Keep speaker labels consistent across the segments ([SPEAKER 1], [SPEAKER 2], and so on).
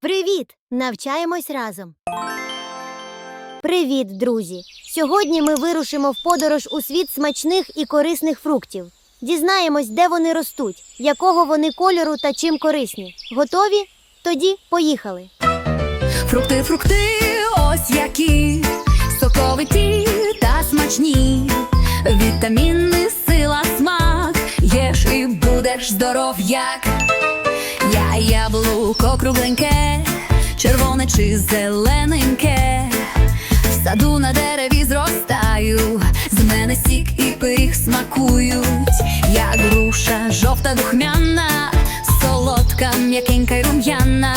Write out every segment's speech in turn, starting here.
[SPEAKER 1] Привіт! Навчаємось разом. Привіт, друзі! Сьогодні ми вирушимо в подорож у світ смачних і корисних фруктів. Дізнаємось, де вони ростуть, якого вони кольору та чим корисні. Готові? Тоді поїхали.
[SPEAKER 2] Фрукти, фрукти, ось які соковиті та смачні. Вітаміни, будеш здоров, як я яблуко кругленьке, червоне чи зелененьке. В саду на дереві зростаю, з мене сік і пиріг смакують, як груша, жовта духмяна, солодка, м'якенька й рум'яна.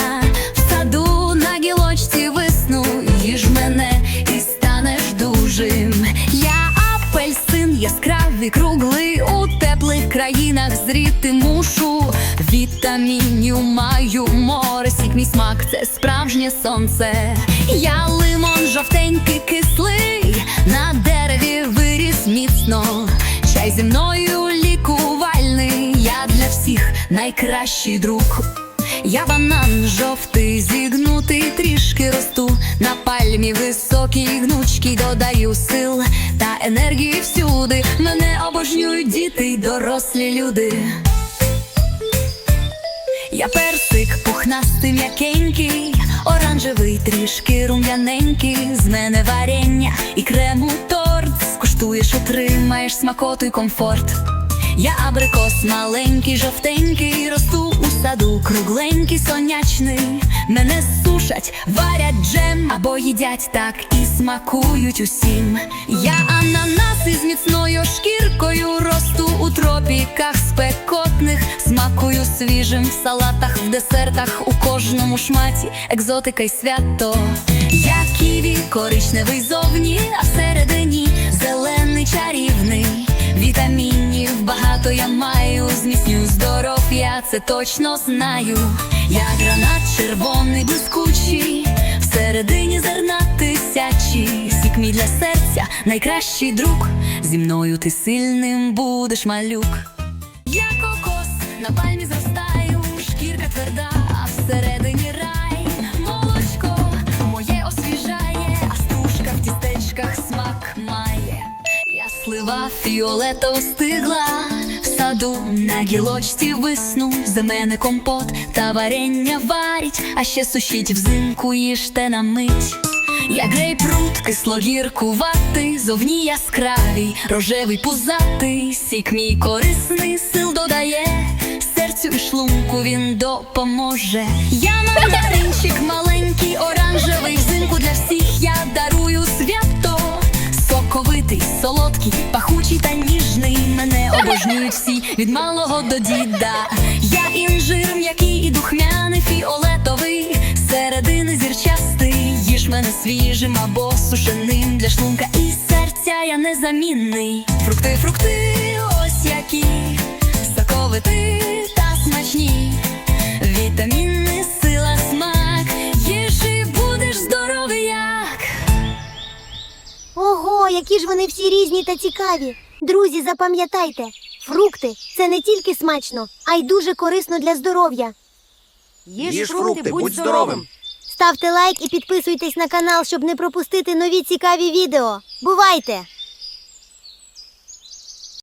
[SPEAKER 2] В саду на гілочці висну, мене і станеш дужим. Я апельсин яскравий, круглий країнах зріти мушу. Вітамінів маю море, сік мій смак, це справжнє сонце. Я лимон жовтенький кислий, на дереві виріс міцно. Чай зі мною лікувальний, я для всіх найкращий друг. Я банан жовтий, зігнутий, трішки росту на пальмі високій гнучкій додаю сил та енергії всюди. Мене обожнюють діти й дорослі люди. Я персик пухнастий, м'якенький, оранжевий, трішки рум'яненький, з мене варення і крему торт. Скуштуєш, отримаєш смакоту й комфорт. Я абрикос маленький, жовтенький, росту у саду, кругленький, сонячний. Мене сушать, варять джем або їдять так і смакують усім. Я ананас із міцною шкіркою, росту у тропіках спекотних, смакую свіжим в салатах, в десертах, у кожному шматі, екзотика й свято. Я ківі, коричневий зовні, а всередині зелений чарівний. Вітамінів багато я маю, зміцнюю здоров'я, це точно знаю. Я гранат червоний, блискучий, всередині зерна тисячі, сік мій для серця, найкращий друг. Зі мною ти сильним будеш малюк. Я кокос на пальмі зростаю, шкірка тверда, а всередині рай. Молочко моє освіжає, а стружка в тістечках смак має. Я слива фіолетово стигла, в саду на гілочці висну, з мене компот та варення варять, а ще сушіть взимку їжте на мить. Я грейпфрут, кислогіркуватий, зовні яскравий, рожевий пузатий, сік мій корисний сил додає, серцю і шлунку він допоможе. Я мандаринчик маленький, оранжевий, взимку для всіх я дарую свято. Соковитий, солодкий, пахучий та. Мене обожнюють всі від малого до діда. Я інжир, м'який і духмяний, фіолетовий, середини зірчастий. Їж мене свіжим або сушеним для шлунка і серця я незамінний. Фрукти, фрукти, ось які соковити та смачні. Вітаміни, сила, смак. Їж будеш здоровий як.
[SPEAKER 1] Ого, які ж вони всі різні та цікаві. Друзі, запам'ятайте, фрукти це не тільки смачно, а й дуже корисно для здоров'я.
[SPEAKER 3] Їж фрукти, будь здоровим.
[SPEAKER 1] Ставте лайк і підписуйтесь на канал, щоб не пропустити нові цікаві відео. Бувайте!